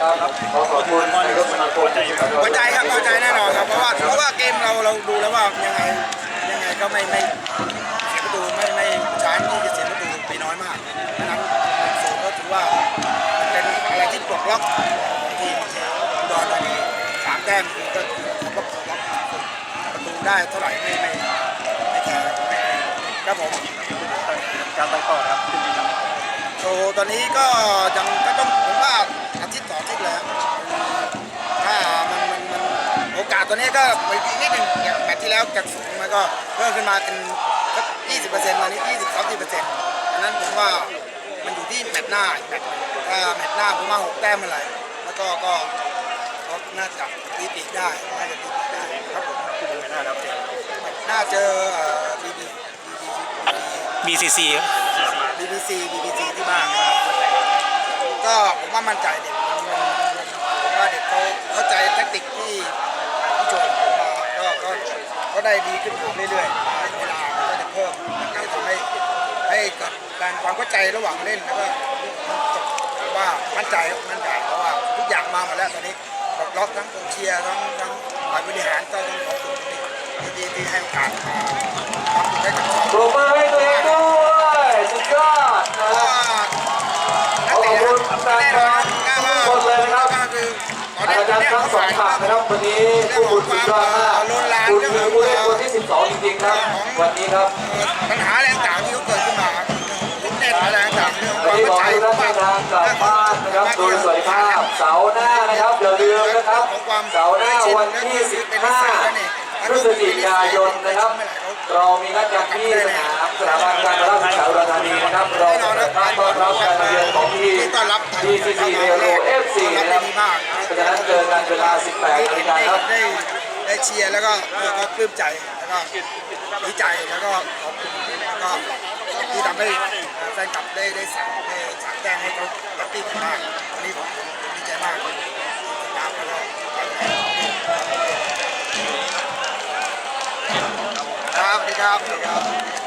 ครับขอขอบคุณนายกสมาคมพอใจครับพอใจแน่นอนครับเพราะว่าเพราะว่าเกมเราเราดูแล้วว่ายังไงยังไงก็ไม่ไม่เสียประตูไม่ไม่ช้าที่จะเสียประตูไปน้อยมากดังนั้นศูนย์ก็ถือว่าเป็นอะไรที่ปลดล็อกทีมอุดรธานีสามแต้มก็ก็ปลดล็อกประตูได้เท่าไหร่ไม่ไม่ไม่แคร์ครับไม่ไม่ครับผมการต่อครับคุณดีครับโอ้ตอนนี้ก็ยังก็ต้องผมว่า อาทิตย์ต่ออาทิตย์เลยครับถ้ามันมันมันโอกาสตัวนี้ก็อีกนิดหนึ่งอย่างแมตช์ที่แล้วจากสูงมันก็เพิ่มขึ้นมาเป็นสักยี่สิบเปอร์เซ็นต์ตอนนี้ยี่สิบสามสิบเปอร์เซ็นต์ดังนั้นผมว่ามันอยู่ที่แมตช์หน้าอีกแมตช์หนึ่งถ้าแมตช์หน้าผมว่าหกแต้มเมื่อไหร่แล้วก็ก็ก็น่าจะตีติดได้น่าจะตีติดได้ครับผมคุณเป็นหน้าครับน่าเจอบีบี BCC ครับบีบีซีบีบีซีที่บ้านนะครับ ก็ผมว่ามั่นใจเด็กมันมันมันผมว่าเด็กเขาเข้าใจแทคติกที่ที่โจทย์ผมมาก็ก็ก็ได้ดีขึ้นเรื่อยๆเวลาก็จะเพิ่มมันก็ทำให้ให้เกิดการความเข้าใจระหว่างเล่นแล้วก็จบว่ามั่นใจมั่นใจเพราะว่าทุกอย่างมาหมดแล้วตอนนี้ปลดล็อกทั้งกองเชียร์ทั้งทั้งฝ่ายบริหารก็ต้องขอบคุณที่ที่ที่ให้โอกาสมาทำกิจกรรมปรบมือให้ตัวเอง วันนี้ครับปัญหาแรงต่างที่เขาเกิดขึ้นมาทุกเน็ตอะไรต่างๆเรื่องควันวามนี้เข้าขอใจให้ท่านเดินทางกลับบ้านนะครับโดยสวัสดิภาพเสาร์หน้านะครับอย่าลืมนะครับเสาร์หน้าวันที่ 15พฤศจิกายนนะครับเรามีนัดกันที่สนามสถาบันการกีฬาศึกษาอุดรธานีนะครับเราจะเปิดบ้านต้อนรับการมาเยือนของทีมต้อนรับ TCC เรโร FC นะครับเพราะฉะนั้นเจอกันเวลา 18นาฬิกาครับ ได้เชียร์แล้วก็แล้วก็ปลื้มใจแล้วก็ดีใจแล้วก็ขอบคุณแล้วก็ที่ทำให้แฟนคลับได้ได้สั่งได้สั่งแจ้งให้เขาแฮปปี้กันมากวันนี้ผมผมดีใจมากครับแล้วก็ครับสวัสดีครับสวัสดีครับ